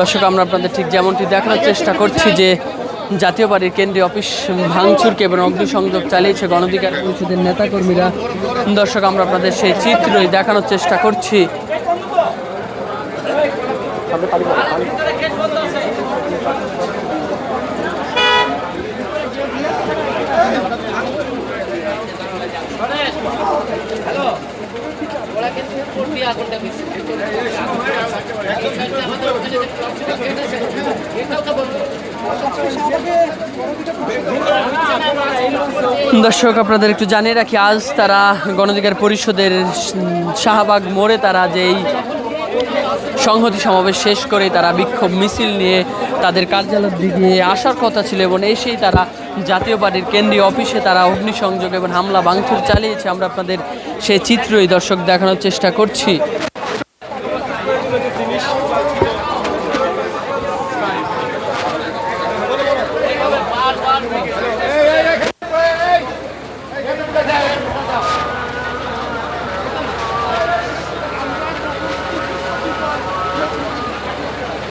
দর্শক, আমরা আপনাদের ঠিক যেমনটি দেখানোর চেষ্টা করছি যে জাতীয় পার্টির কেন্দ্রীয় অফিস ভাঙচুরকে এবং অগ্নিসংযোগ চালিয়েছে গণধিকার পরিষদের নেতাকর্মীরা। দর্শক, আমরা আপনাদের সেই চিত্রই দেখানোর চেষ্টা করছি। দর্শক আপনাদের একটু জানিয়ে রাখি আজ তারা গণধিকার পরিষদের শাহবাগ মোড়ে তারা যেই সংহতি সমাবেশ শেষ করে তারা বিক্ষোভ মিছিল নিয়ে তাদের কার্যালয়ের দিকে আসার কথা ছিল এবং এসেই তারা জাতীয় পার্টির কেন্দ্রীয় অফিসে তারা অগ্নিসংযোগ এবং হামলা ভাঙচুর চালিয়েছে আমরা আপনাদের সেই চিত্রই দর্শক দেখানোর চেষ্টা করছি